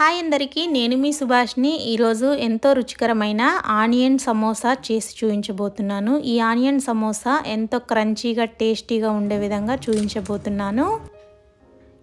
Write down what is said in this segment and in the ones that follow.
Hi అందరికీ నేను మీ సుభాష్ని. ఈరోజు ఎంతో రుచికరమైన ఆనియన్ సమోసా చేసి చూపించబోతున్నాను. ఈ ఆనియన్ సమోసా ఎంతో క్రంచీగా టేస్టీగా ఉండే విధంగా చూపించబోతున్నాను.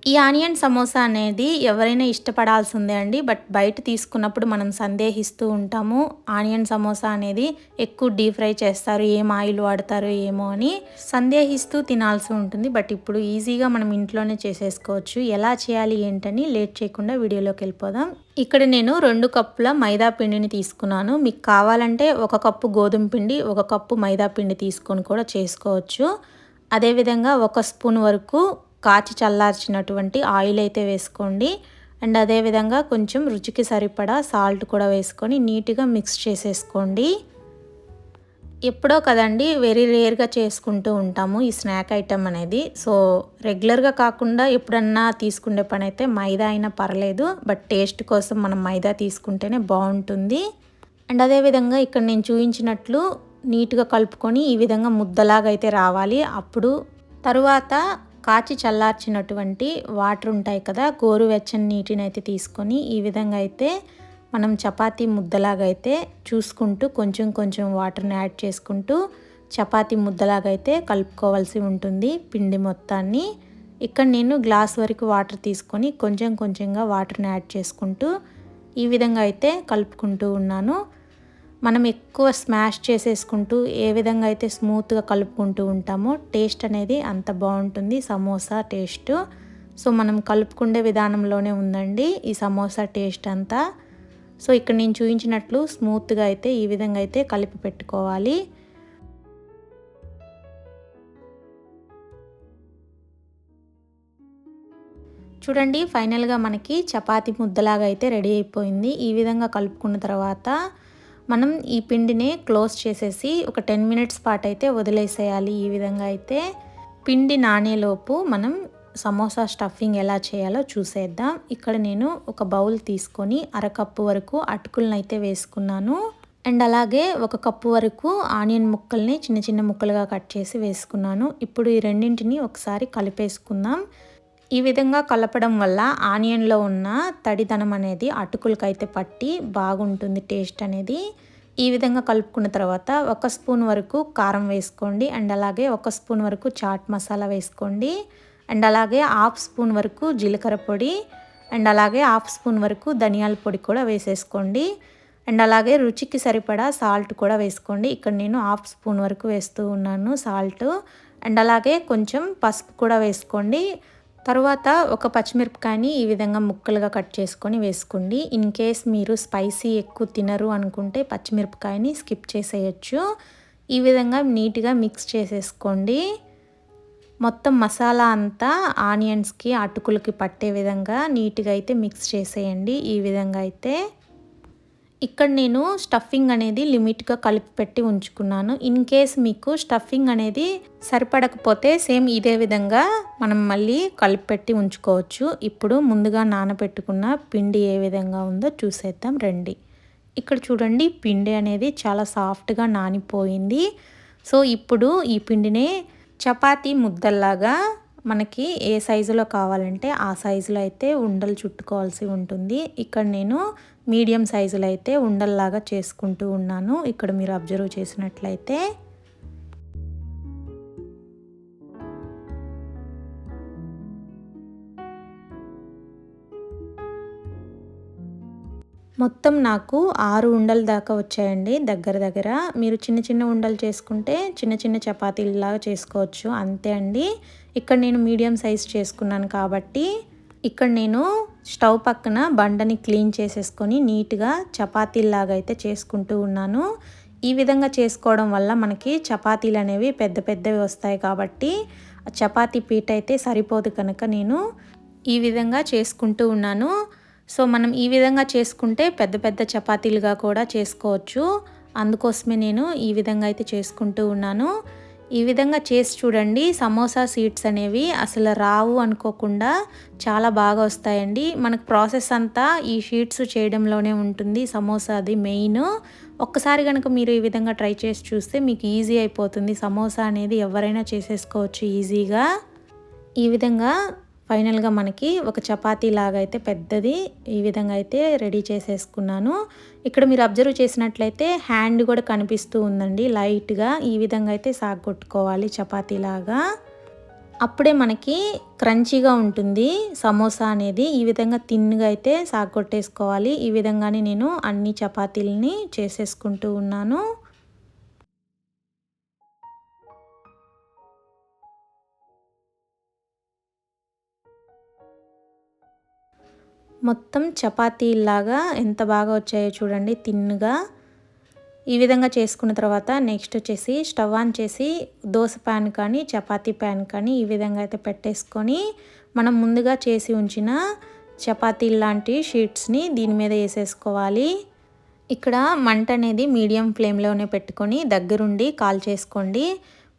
ఈ ఆనియన్ సమోసా అనేది ఎవరైనా ఇష్టపడాల్సిందే అండి. బట్ బయట తీసుకున్నప్పుడు మనం సందేహిస్తూ ఉంటాము. ఆనియన్ సమోసా అనేది ఎక్కువ డీప్ ఫ్రై చేస్తారు. ఏం ఆయిల్ వాడతారో ఏమో అని సందేహిస్తూ తినాల్సి ఉంటుంది. బట్ ఇప్పుడు ఈజీగా మనం ఇంట్లోనే చేసేసుకోవచ్చు. ఎలా చేయాలి ఏంటని లేట్ చేయకుండా వీడియోలోకి వెళ్ళిపోదాం. ఇక్కడ నేను రెండు కప్పుల మైదా పిండిని తీసుకున్నాను. మీకు కావాలంటే ఒక కప్పు గోధుమ పిండి ఒక కప్పు మైదా పిండి తీసుకొని కూడా చేసుకోవచ్చు. అదేవిధంగా ఒక స్పూన్ వరకు కాచి చల్లార్చినటువంటి ఆయిల్ అయితే వేసుకోండి. అండ్ అదేవిధంగా కొంచెం రుచికి సరిపడా సాల్ట్ కూడా వేసుకొని నీట్గా మిక్స్ చేసేసుకోండి. ఎప్పుడో కదండి వెరీ రేర్గా చేసుకుంటూ ఉంటాము ఈ స్నాక్ ఐటమ్ అనేది. సో రెగ్యులర్గా కాకుండా ఎప్పుడన్నా తీసుకునే పని అయితే మైదా అయినా పర్లేదు బట్ టేస్ట్ కోసం మనం మైదా తీసుకుంటేనే బాగుంటుంది అండ్ అదేవిధంగా ఇక్కడ నేను చూపించినట్లు నీట్గా కలుపుకొని ఈ విధంగా ముద్దలాగా అయితే రావాలి. అప్పుడు తరువాత కాచి చల్లార్చినటువంటి వాటర్ ఉంటాయి కదా గోరువెచ్చని నీటిని అయితే తీసుకొని ఈ విధంగా అయితే మనం చపాతీ ముద్దలాగా అయితే చూసుకుంటూ కొంచెం కొంచెం వాటర్ని యాడ్ చేసుకుంటూ చపాతీ ముద్దలాగా అయితే కలుపుకోవాల్సి ఉంటుంది పిండి మొత్తాన్ని. ఇక్కడ నేను గ్లాస్ వరకు వాటర్ తీసుకొని కొంచెం కొంచెంగా వాటర్ని యాడ్ చేసుకుంటూ ఈ విధంగా అయితే కలుపుకుంటూ ఉన్నాను. మనం ఎక్కువ స్మాష్ చేసేసుకుంటూ ఏ విధంగా అయితే స్మూత్గా కలుపుకుంటూ ఉంటామో టేస్ట్ అనేది అంత బాగుంటుంది. సమోసా టేస్ట్. సో మనం కలుపుకుండే విధానంలోనే ఉందండి ఈ సమోసా టేస్ట్ అంతా. సో ఇక్కడ నేను చూపించినట్లు స్మూత్గా అయితే ఈ విధంగా అయితే కలిపి పెట్టుకోవాలి. చూడండి ఫైనల్గా మనకి చపాతి ముద్దలాగా అయితే రెడీ అయిపోయింది. ఈ విధంగా కలుపుకున్న తర్వాత మనం ఈ పిండిని క్లోజ్ చేసేసి ఒక టెన్ మినిట్స్ పాటు అయితే వదిలేసేయాలి. ఈ విధంగా అయితే పిండి నానేలోపు మనం సమోసా స్టఫింగ్ ఎలా చేయాలో చూసేద్దాం. ఇక్కడ నేను ఒక బౌల్ తీసుకొని అరకప్పు వరకు అటుకులను అయితే వేసుకున్నాను. అండ్ అలాగే ఒక కప్పు వరకు ఆనియన్ ముక్కల్ని చిన్న చిన్న ముక్కలుగా కట్ చేసి వేసుకున్నాను. ఇప్పుడు ఈ రెండింటిని ఒకసారి కలిపేసుకుందాం. ఈ విధంగా కలపడం వల్ల ఆనియన్లో ఉన్న తడిదనం అనేది అటుకులకైతే పట్టి బాగుంటుంది టేస్ట్ అనేది. ఈ విధంగా కలుపుకున్న తర్వాత ఒక స్పూన్ వరకు కారం వేసుకోండి. అండ్ అలాగే ఒక స్పూన్ వరకు చాట్ మసాలా వేసుకోండి. అండ్ అలాగే హాఫ్ స్పూన్ వరకు జీలకర్ర పొడి. అండ్ అలాగే హాఫ్ స్పూన్ వరకు ధనియాల పొడి కూడా వేసేసుకోండి. అండ్ అలాగే రుచికి సరిపడా సాల్ట్ కూడా వేసుకోండి. ఇక్కడ నేను హాఫ్ స్పూన్ వరకు వేస్తూ ఉన్నాను సాల్ట్. అండ్ అలాగే కొంచెం పసుపు కూడా వేసుకోండి. తర్వాత ఒక పచ్చిమిరపకాయని ఈ విధంగా ముక్కలుగా కట్ చేసుకొని వేసుకోండి. ఇన్ కేస్ మీరు స్పైసీ ఎక్కువ తినరు అనుకుంటే పచ్చిమిరపకాయని స్కిప్ చేసేయచ్చు. ఈ విధంగా నీట్గా మిక్స్ చేసేసుకోండి. మొత్తం మసాలా అంతా ఆనియన్స్కి అటుకులకి పట్టే విధంగా నీట్గా అయితే మిక్స్ చేసేయండి. ఈ విధంగా అయితే ఇక్కడ నేను స్టఫింగ్ అనేది లిమిట్గా కలిపి పెట్టి ఉంచుకున్నాను. ఇన్ కేస్ మీకు స్టఫింగ్ అనేది సరిపడకపోతే సేమ్ ఇదే విధంగా మనం మళ్ళీ కలిపి పెట్టి ఉంచుకోవచ్చు. ఇప్పుడు ముందుగా నానబెట్టుకున్న పిండి ఏ విధంగా ఉందో చూసేద్దాం రండి. ఇక్కడ చూడండి పిండి అనేది చాలా సాఫ్ట్గా నానిపోయింది. సో ఇప్పుడు ఈ పిండిని చపాతీ ముద్దల్లాగా మనకి ఏ సైజులో కావాలంటే ఆ సైజులో అయితే ఉండలు చుట్టుకోవాల్సి ఉంటుంది. ఇక్కడ నేను మీడియం సైజులో అయితే ఉండల్లాగా చేసుకుంటూ ఉన్నాను. ఇక్కడ మీరు అబ్జర్వ్ చేసినట్లయితే మొత్తం నాకు ఆరు ఉండలు దాకా వచ్చాయండి దగ్గర దగ్గర. మీరు చిన్న చిన్న ఉండలు చేసుకుంటే చిన్న చిన్న చపాతీలాగా చేసుకోవచ్చు. అంతే అండి. ఇక్కడ నేను మీడియం సైజ్ చేసుకున్నాను కాబట్టి ఇక్కడ నేను స్టవ్ పక్కన బండని క్లీన్ చేసేసుకొని నీట్గా చపాతీలాగా అయితే చేసుకుంటూ ఉన్నాను. ఈ విధంగా చేసుకోవడం వల్ల మనకి చపాతీలు అనేవి పెద్ద పెద్దవి వస్తాయి కాబట్టి చపాతీ పీట అయితే సరిపోదు కనుక నేను ఈ విధంగా చేసుకుంటూ ఉన్నాను. సో మనం ఈ విధంగా చేసుకుంటే పెద్ద పెద్ద చపాతీలుగా కూడా చేసుకోవచ్చు. అందుకోసమే నేను ఈ విధంగా అయితే చేసుకుంటూ ఉన్నాను. ఈ విధంగా చేసి చూడండి. సమోసా సీడ్స్ అనేవి అసలు రావు అనుకోకుండా చాలా బాగా వస్తాయండి. మనకు ప్రాసెస్ అంతా ఈ షీట్స్ చేయడంలోనే ఉంటుంది. సమోసా అది మెయిన్. ఒక్కసారి కనుక మీరు ఈ విధంగా ట్రై చేసి చూస్తే మీకు ఈజీ అయిపోతుంది. సమోసా అనేది ఎవరైనా చేసేసుకోవచ్చు ఈజీగా. ఈ విధంగా ఫైనల్గా మనకి ఒక చపాతీ లాగా అయితే పెద్దది. ఈ విధంగా అయితే రెడీ చేసేసుకున్నాను. ఇక్కడ మీరు అబ్జర్వ్ చేసినట్లయితే హ్యాండ్ కూడా కనిపిస్తూ ఉందండి. లైట్గా ఈ విధంగా అయితే సాగొట్టుకోవాలి చపాతీ లాగా. అప్పుడే మనకి క్రంచీగా ఉంటుంది సమోసా అనేది. ఈ విధంగా తిన్నుగా అయితే సాగొట్టేసుకోవాలి ఈ విధంగానే నేను అన్ని చపాతీలని చేసేసుకుంటూ ఉన్నాను. మొత్తం చపాతీలాగా ఎంత బాగా వచ్చాయో చూడండి తిన్నుగా. ఈ విధంగా చేసుకున్న తర్వాత నెక్స్ట్ వచ్చేసి స్టవ్ ఆన్ చేసి దోశ ప్యాన్ కానీ చపాతీ ప్యాన్ కానీ ఈ విధంగా అయితే పెట్టేసుకొని మనం ముందుగా చేసి ఉంచిన చపాతీ లాంటి షీట్స్ని దీని మీద వేసేసుకోవాలి. ఇక్కడ మంట అనేది మీడియం ఫ్లేమ్లోనే పెట్టుకొని దగ్గరుండి కాల్ చేసుకోండి.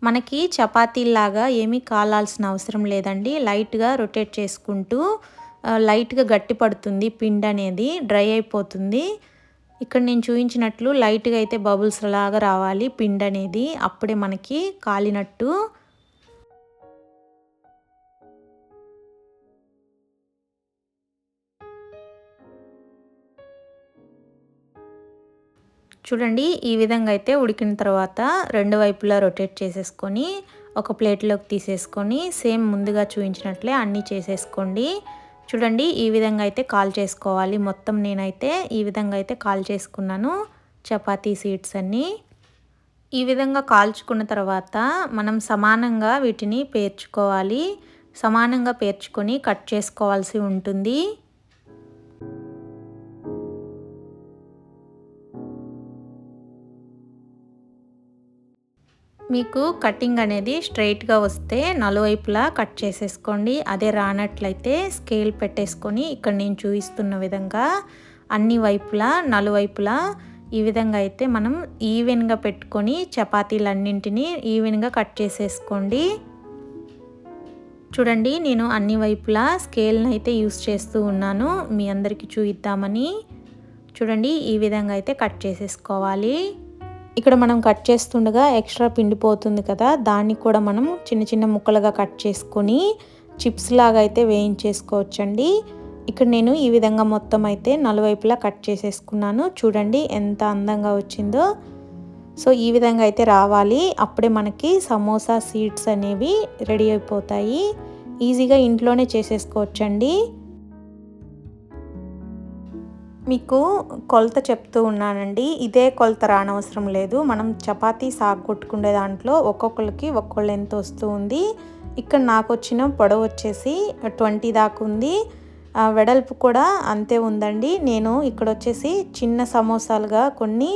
మనకి చపాతీలాగా ఏమీ కాలాల్సిన అవసరం లేదండి. లైట్గా రొటేట్ చేసుకుంటూ లైట్గా గట్టి పడుతుంది పిండి అనేది డ్రై అయిపోతుంది. ఇక్కడ నేను చూపించినట్లు లైట్గా అయితే బబుల్స్ లాగా రావాలి పిండి అనేది అప్పుడే మనకి కాలినట్టు. చూడండి ఈ విధంగా అయితే ఉడికిన తర్వాత రెండు వైపులా రొటేట్ చేసేసుకొని ఒక ప్లేట్లోకి తీసేసుకొని సేమ్ ముందుగా చూపించినట్లే అన్నీ చేసేసుకోండి. చూడండి ఈ విధంగా అయితే కాల్ చేసుకోవాలి. మొత్తం నేనైతే ఈ విధంగా అయితే కాల్ చేసుకున్నాను. చపాతీ సీడ్స్ అన్నీ. ఈ విధంగా కాల్చుకున్న తర్వాత మనం సమానంగా వీటిని పేర్చుకోవాలి. సమానంగా పేర్చుకొని కట్ చేసుకోవాల్సి ఉంటుంది. మీకు కటింగ్ అనేది స్ట్రైట్గా వస్తే నలువైపులా కట్ చేసేసుకోండి. అదే రానట్లయితే స్కేల్ పెట్టేసుకొని ఇక్కడ నేను చూపిస్తున్న విధంగా అన్ని వైపులా నలువైపులా ఈ విధంగా అయితే మనం ఈవెన్గా పెట్టుకొని చపాతీలన్నింటినీ ఈవెన్గా కట్ చేసేసుకోండి. చూడండి నేను అన్ని వైపులా స్కేల్ని అయితే యూస్ చేస్తూ ఉన్నాను. మీ అందరికీ చూయిద్దామని చూడండి ఈ విధంగా అయితే కట్ చేసేసుకోవాలి. ఇక్కడ మనం కట్ చేస్తుండగా ఎక్స్ట్రా పిండిపోతుంది కదా దాన్ని కూడా మనం చిన్న చిన్న ముక్కలుగా కట్ చేసుకొని చిప్స్ లాగా అయితే వేయించేసుకోవచ్చండి. ఇక్కడ నేను ఈ విధంగా మొత్తం అయితే నలువైపులా కట్ చేసేసుకున్నాను. చూడండి ఎంత అందంగా వచ్చిందో. సో ఈ విధంగా అయితే రావాలి. అప్పుడే మనకి సమోసా సీడ్స్ అనేవి రెడీ అయిపోతాయి. ఈజీగా ఇంట్లోనే చేసేసుకోవచ్చండి. మీకు కొలత చెప్తూ ఉన్నానండి. ఇదే కొలత రానవసరం లేదు. మనం చపాతీ సాగు కొట్టుకునే దాంట్లో ఒక్కొక్కరికి ఒక్కొక్కళ్ళు ఎంత వస్తూ ఉంది. ఇక్కడ నాకు వచ్చిన పొడవు వచ్చేసి ట్వంటీ దాకా ఉంది. వెడల్పు కూడా అంతే ఉందండి. నేను ఇక్కడ వచ్చేసి చిన్న సమోసాలుగా కొన్ని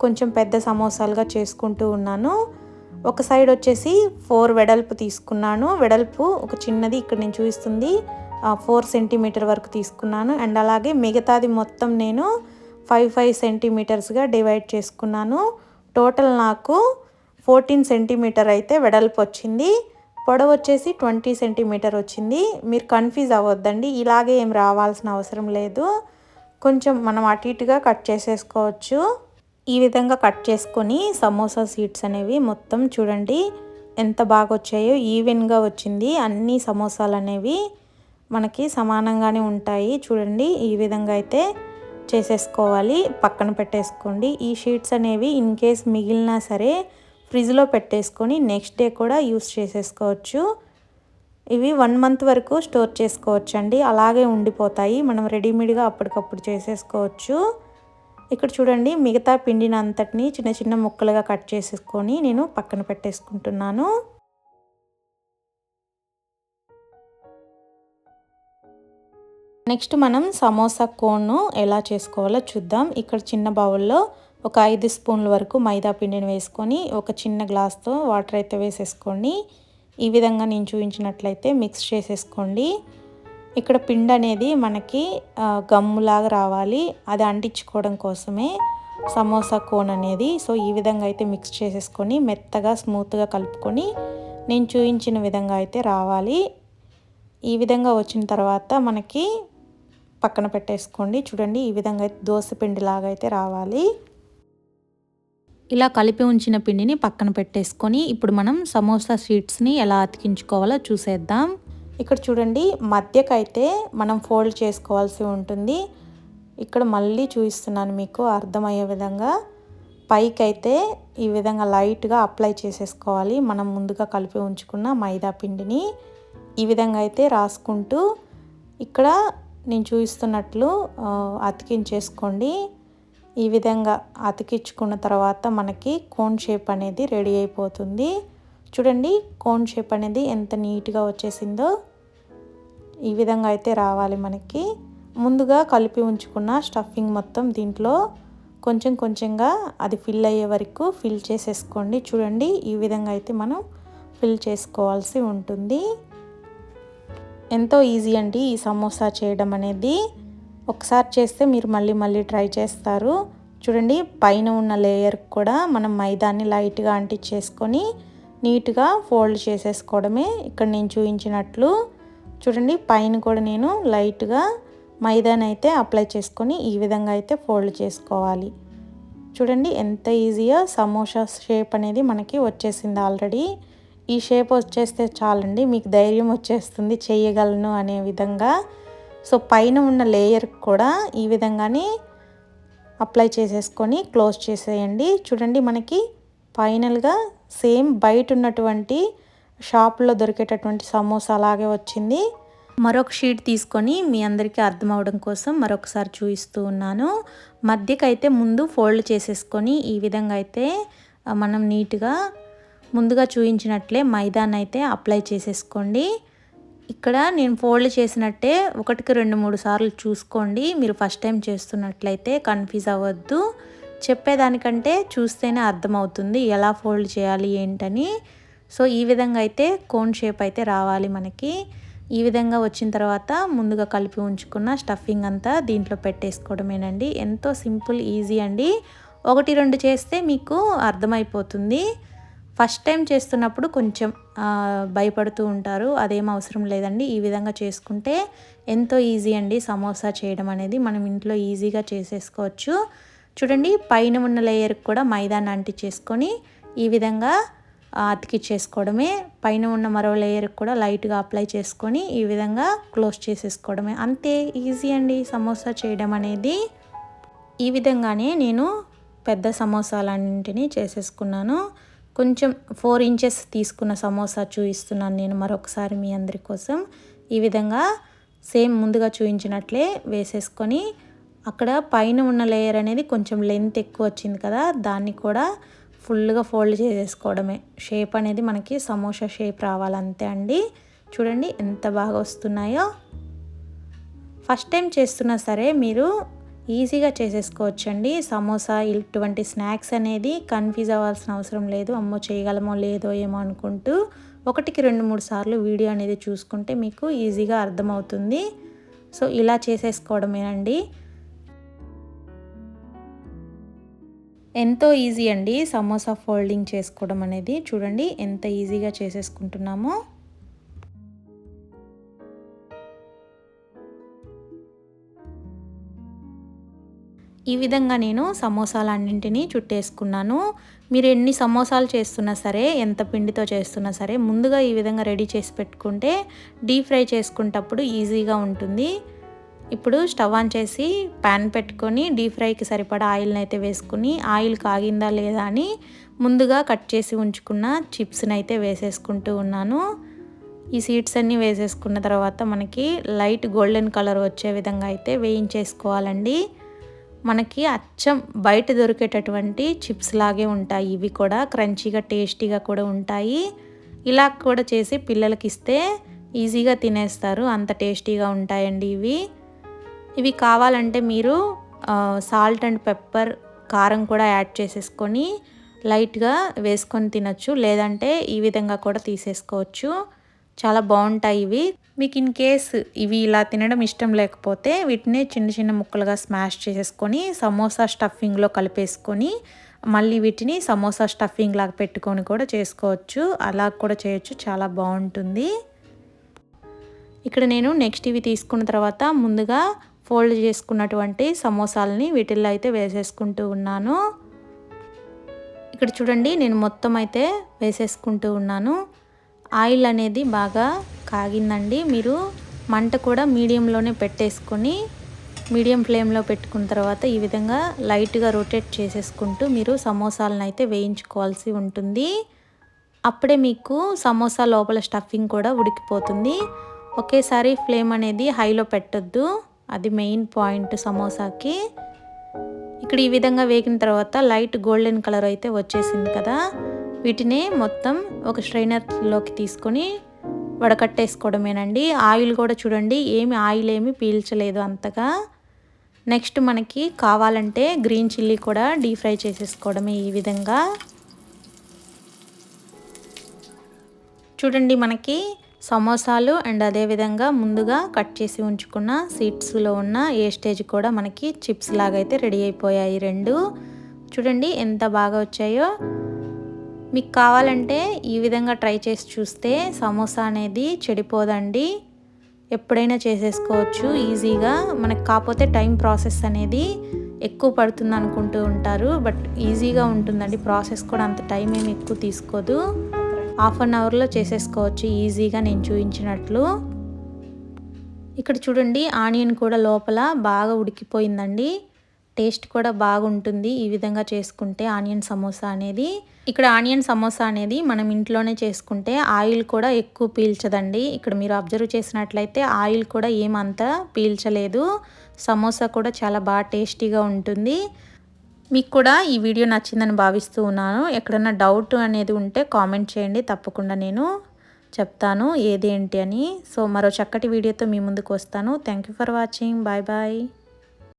కొంచెం పెద్ద సమోసాలుగా చేసుకుంటూ ఉన్నాను. ఒక సైడ్ వచ్చేసి ఫోర్ వెడల్పు తీసుకున్నాను. వెడల్పు ఒక చిన్నది ఇక్కడ నేను చూపిస్తుంది. ఫోర్ సెంటీమీటర్ వరకు తీసుకున్నాను. అండ్ అలాగే మిగతాది మొత్తం నేను ఫైవ్ ఫైవ్ సెంటీమీటర్స్గా డివైడ్ చేసుకున్నాను. టోటల్ నాకు ఫోర్టీన్ సెంటీమీటర్ అయితే వెడల్పు వచ్చింది. పొడవు వచ్చేసి ట్వంటీ సెంటీమీటర్ వచ్చింది. మీరు కన్ఫ్యూజ్ అవ్వద్దండి. ఇలాగే ఏం రావాల్సిన అవసరం లేదు. కొంచెం మనం అటు ఇటుగా కట్ చేసేసుకోవచ్చు. ఈ విధంగా కట్ చేసుకొని సమోసా సీడ్స్ అనేవి మొత్తం చూడండి ఎంత బాగా వచ్చాయో ఈవెన్గా వచ్చింది అన్ని సమోసాలు అనేవి మనకి సమానంగానే ఉంటాయి. చూడండి ఈ విధంగా అయితే చేసేసుకోవాలి. పక్కన పెట్టేసుకోండి. ఈ షీట్స్ అనేవి ఇన్ కేస్ మిగిలినా సరే ఫ్రిడ్జ్లో పెట్టేసుకొని నెక్స్ట్ డే కూడా యూస్ చేసేసుకోవచ్చు. ఇవి వన్ మంత్ వరకు స్టోర్ చేసుకోవచ్చు అండి అలాగే ఉండిపోతాయి. మనం రెడీమేడ్గా అప్పటికప్పుడు చేసేసుకోవచ్చు. ఇక్కడ చూడండి మిగతా పిండిని అంతటిని చిన్న చిన్న ముక్కలుగా కట్ చేసేసుకొని నేను పక్కన పెట్టేసుకుంటున్నాను. నెక్స్ట్ మనం సమోసా కోన్ను ఎలా చేసుకోవాలో చూద్దాం. ఇక్కడ చిన్న బౌల్లో ఒక ఐదు స్పూన్ల వరకు మైదా పిండిని వేసుకొని ఒక చిన్న గ్లాస్తో వాటర్ అయితే వేసేసుకోండి. ఈ విధంగా నేను చూపించినట్లయితే మిక్స్ చేసేసుకోండి. ఇక్కడ పిండి అనేది మనకి గమ్ములాగా రావాలి. అది అంటించుకోవడం కోసమే సమోసా కోన్ అనేది. సో ఈ విధంగా అయితే మిక్స్ చేసేసుకొని మెత్తగా స్మూత్గా కలుపుకొని నేను చూపించిన విధంగా అయితే రావాలి. ఈ విధంగా వచ్చిన తర్వాత మనకి పక్కన పెట్టేసుకోండి. చూడండి ఈ విధంగా అయితే దోశ పిండి లాగా అయితే రావాలి. ఇలా కలిపి ఉంచిన పిండిని పక్కన పెట్టేసుకొని ఇప్పుడు మనం సమోసా షీట్స్ని ఎలా అతికించుకోవాలో చూసేద్దాం. ఇక్కడ చూడండి మధ్యకైతే మనం ఫోల్డ్ చేసుకోవాల్సి ఉంటుంది. ఇక్కడ మళ్ళీ చూపిస్తున్నాను మీకు అర్థమయ్యే విధంగా. పైకి అయితే ఈ విధంగా లైట్గా అప్లై చేసేసుకోవాలి. మనం ముందుగా కలిపి ఉంచుకున్న మైదా పిండిని ఈ విధంగా అయితే రాసుకుంటూ ఇక్కడ నేను చూపిస్తున్నట్లు అతికించేసుకోండి. ఈ విధంగా అతికించుకున్న తర్వాత మనకి కోన్ షేప్ అనేది రెడీ అయిపోతుంది. చూడండి కోన్ షేప్ అనేది ఎంత నీట్గా వచ్చేసిందో ఈ విధంగా అయితే రావాలి మనకి. ముందుగా కలిపి ఉంచుకున్న స్టఫింగ్ మొత్తం దీంట్లో కొంచెం కొంచెంగా అది ఫిల్ అయ్యే వరకు ఫిల్ చేసేసుకోండి. చూడండి ఈ విధంగా అయితే మనం ఫిల్ చేసుకోవాల్సి ఉంటుంది. ఎంతో ఈజీ అండి ఈ సమోసా చేయడం అనేది. ఒకసారి చేస్తే మీరు మళ్ళీ మళ్ళీ ట్రై చేస్తారు. చూడండి పైన ఉన్న లేయర్ కూడా మనం మైదాన్ని లైట్గా అంటించేసుకొని నీట్గా ఫోల్డ్ చేసేసుకోవడమే ఇక్కడ నేను చూపించినట్లు. చూడండి పైన కూడా నేను లైట్గా మైదాని అయితే అప్లై చేసుకొని ఈ విధంగా అయితే ఫోల్డ్ చేసుకోవాలి. చూడండి ఎంత ఈజీగా సమోసా షేప్ అనేది మనకి వచ్చేసింది ఆల్రెడీ. ఈ షేప్ వచ్చేస్తే చాలండి. మీకు ధైర్యం వచ్చేస్తుంది చేయగలను అనే విధంగా. సో పైన ఉన్న లేయర్ కూడా ఈ విధంగానే అప్లై చేసేసుకొని క్లోజ్ చేసేయండి. చూడండి మనకి ఫైనల్గా సేమ్ బయట ఉన్నటువంటి షాప్లో దొరికేటటువంటి సమోసా అలాగే వచ్చింది. మరొక షీట్ తీసుకొని మీ అందరికీ అర్థం అవడం కోసం మరొకసారి చూపిస్తూ ఉన్నాను. మధ్యకైతే ముందు ఫోల్డ్ చేసేసుకొని ఈ విధంగా అయితే మనం నీట్గా ముందుగా చూపించినట్లే మైదాన్ అయితే అప్లై చేసేసుకోండి. ఇక్కడ నేను ఫోల్డ్ చేసినట్టే ఒకటికి రెండు మూడు సార్లు చూసుకోండి. మీరు ఫస్ట్ టైం చేస్తున్నట్లయితే కన్ఫ్యూజ్ అవ్వద్దు. చెప్పేదానికంటే చూస్తేనే అర్థమవుతుంది ఎలా ఫోల్డ్ చేయాలి ఏంటని. సో ఈ విధంగా అయితే కోన్ షేప్ అయితే రావాలి మనకి. ఈ విధంగా వచ్చిన తర్వాత ముందుగా కలిపి ఉంచుకున్న స్టఫింగ్ అంతా దీంట్లో పెట్టేసుకోవడమేనండి. ఎంతో సింపుల్ ఈజీ అండి. ఒకటి రెండు చేస్తే మీకు అర్థమైపోతుంది. ఫస్ట్ టైం చేస్తున్నప్పుడు కొంచెం భయపడుతూ ఉంటారు. అదేం అవసరం లేదండి. ఈ విధంగా చేసుకుంటే ఎంతో ఈజీ అండి సమోసా చేయడం అనేది. మనం ఇంట్లో ఈజీగా చేసేసుకోవచ్చు. చూడండి పైన ఉన్న లేయర్కి కూడా మైదాన్ని అంటించేసుకొని ఈ విధంగా అతికిచ్చేసుకోవడమే పైన ఉన్న మరో లేయర్కి కూడా లైట్గా అప్లై చేసుకొని ఈ విధంగా క్లోజ్ చేసేసుకోవడమే. అంతే ఈజీ అండి సమోసా చేయడం అనేది. ఈ విధంగానే నేను పెద్ద సమోసాలన్నింటినీ చేసేసుకున్నాను. కొంచెం ఫోర్ ఇంచెస్ తీసుకున్న సమోసా చూపిస్తున్నాను నేను మరొకసారి మీ అందరి కోసం. ఈ విధంగా సేమ్ ముందుగా చూపించినట్లే వేసేసుకొని అక్కడ పైన ఉన్న లేయర్ అనేది కొంచెం లెంత్ ఎక్కువ వచ్చింది కదా దాన్ని కూడా ఫుల్గా ఫోల్డ్ చేసేసుకోవడమే. షేప్ అనేది మనకి సమోసా షేప్ రావాలంతే అండి. చూడండి ఎంత బాగా వస్తున్నాయో. ఫస్ట్ టైం చేస్తున్నా సరే మీరు ఈజీగా చేసేసుకోవచ్చండి. సమోసా ఇటువంటి స్నాక్స్ అనేది కన్ఫ్యూజ్ అవ్వాల్సిన అవసరం లేదు. అమ్మో చేయగలమో లేదో ఏమో అనుకుంటూ ఒకటికి రెండు మూడు సార్లు వీడియో అనేది చూసుకుంటే మీకు ఈజీగా అర్థమవుతుంది. సో ఇలా చేసేసుకోవడమేనండి. ఎంతో ఈజీ అండి సమోసా ఫోల్డింగ్ చేసుకోవడం అనేది. చూడండి ఎంత ఈజీగా చేసేసుకుంటున్నామో. ఈ విధంగా నేను సమోసాలన్నింటినీ చుట్టేసుకున్నాను. మీరు ఎన్ని సమోసాలు చేస్తున్నా సరే ఎంత పిండితో చేస్తున్నా సరే ముందుగా ఈ విధంగా రెడీ చేసి పెట్టుకుంటే డీప్ ఫ్రై చేసుకునేటప్పుడు ఈజీగా ఉంటుంది. ఇప్పుడు స్టవ్ ఆన్ చేసి ప్యాన్ పెట్టుకొని డీప్ ఫ్రైకి సరిపడా ఆయిల్ని అయితే వేసుకుని ఆయిల్ కాగిందా లేదా అని ముందుగా కట్ చేసి ఉంచుకున్న చిప్స్ని అయితే వేసేసుకుంటూ ఉన్నాను. ఈ సీడ్స్ అన్నీ వేసేసుకున్న తర్వాత మనకి లైట్ గోల్డెన్ కలర్ వచ్చే విధంగా అయితే వేయించేసుకోవాలండి. మనకి అచ్చం బయట దొరికేటటువంటి చిప్స్ లాగే ఉంటాయి. ఇవి కూడా క్రంచీగా టేస్టీగా కూడా ఉంటాయి. ఇలా కూడా చేసి పిల్లలకి ఇస్తే ఈజీగా తినేస్తారు. అంత టేస్టీగా ఉంటాయండి ఇవి. ఇవి కావాలంటే మీరు సాల్ట్ అండ్ పెప్పర్ కారం కూడా యాడ్ చేసేసుకొని లైట్గా వేసుకొని తినచ్చు. లేదంటే ఈ విధంగా కూడా తీసేసుకోవచ్చు. చాలా బాగుంటాయి ఇవి. మీకు ఇన్ కేస్ ఇవి ఇలా తినడం ఇష్టం లేకపోతే వీటిని చిన్న చిన్న ముక్కలుగా స్మాష్ చేసేసుకొని సమోసా స్టఫింగ్లో కలిపేసుకొని మళ్ళీ వీటిని సమోసా స్టఫింగ్ లాగా పెట్టుకొని కూడా చేసుకోవచ్చు. అలా కూడా చేయొచ్చు. చాలా బాగుంటుంది. ఇక్కడ నేను నెక్స్ట్ ఇవి తీసుకున్న తర్వాత ముందుగా ఫోల్డ్ చేసుకున్నటువంటి సమోసాలని వీటిల్లో అయితే వేసేసుకుంటూ ఉన్నాను. ఇక్కడ చూడండి నేను మొత్తం అయితే వేసేసుకుంటూ ఉన్నాను. ఆయిల్ అనేది బాగా కాగిందండి. మీరు మంట కూడా మీడియంలోనే పెట్టేసుకొని మీడియం ఫ్లేమ్లో పెట్టుకున్న తర్వాత ఈ విధంగా లైట్గా రొటేట్ చేసేసుకుంటూ మీరు సమోసాలను అయితే వేయించుకోవాల్సి ఉంటుంది. అప్పుడే మీకు సమోసా లోపల స్టఫింగ్ కూడా ఉడికిపోతుంది. ఒకేసారి ఫ్లేమ్ అనేది హైలో పెట్టొద్దు. అది మెయిన్ పాయింట్ సమోసాకి. ఇక్కడ ఈ విధంగా వేగిన తర్వాత లైట్ గోల్డెన్ కలర్ అయితే వచ్చేసింది కదా. వీటిని మొత్తం ఒక స్ట్రైనర్లోకి తీసుకొని వడకట్టేసుకోవడమేనండి. ఆయిల్ కూడా చూడండి ఏమి ఆయిల్ ఏమి పీల్చలేదు అంతగా. నెక్స్ట్ మనకి కావాలంటే గ్రీన్ చిల్లీ కూడా డీప్ ఫ్రై చేసేసుకోవడమే ఈ విధంగా. చూడండి మనకి సమోసాలు అండ్ అదేవిధంగా ముందుగా కట్ చేసి ఉంచుకున్న సీట్స్లో ఉన్న ఏ స్టేజ్ కూడా మనకి చిప్స్ లాగా అయితే రెడీ అయిపోయాయి రెండు. చూడండి ఎంత బాగా వచ్చాయో. మీకు కావాలంటే ఈ విధంగా ట్రై చేసి చూస్తే సమోసా అనేది చెడిపోదండి. ఎప్పుడైనా చేసేసుకోవచ్చు ఈజీగా. మనకు కాకపోతే టైం ప్రాసెస్ అనేది ఎక్కువ పడుతుంది అనుకుంటూ ఉంటారు. బట్ ఈజీగా ఉంటుందండి. ప్రాసెస్ కూడా అంత టైం ఏమి ఎక్కువ తీసుకోదు. హాఫ్ అన్ అవర్లో చేసేసుకోవచ్చు. ఈజీగా నేను చూపించినట్లు. ఇక్కడ చూడండి ఆనియన్ కూడా లోపల బాగా ఉడికిపోయిందండి. టేస్ట్ కూడా బాగుంటుంది. ఈ విధంగా చేసుకుంటే ఆనియన్ సమోసా అనేది ఇక్కడ ఆనియన్ సమోసా అనేది మనం ఇంట్లోనే చేసుకుంటే ఆయిల్ కూడా ఎక్కువ పీల్చదండి. ఇక్కడ మీరు అబ్జర్వ్ చేసినట్లయితే ఆయిల్ కూడా ఏమంత పీల్చలేదు. సమోసా కూడా చాలా బాగా టేస్టీగా ఉంటుంది. మీకు కూడా ఈ వీడియో నచ్చిందని భావిస్తూ ఉన్నాను. ఎక్కడన్నా డౌట్ అనేది ఉంటే కామెంట్ చేయండి. తప్పకుండా నేను చెప్తాను ఏదేంటి అని. సో మరో చక్కటి వీడియోతో మీ ముందుకు వస్తాను. Thank you for watching bye bye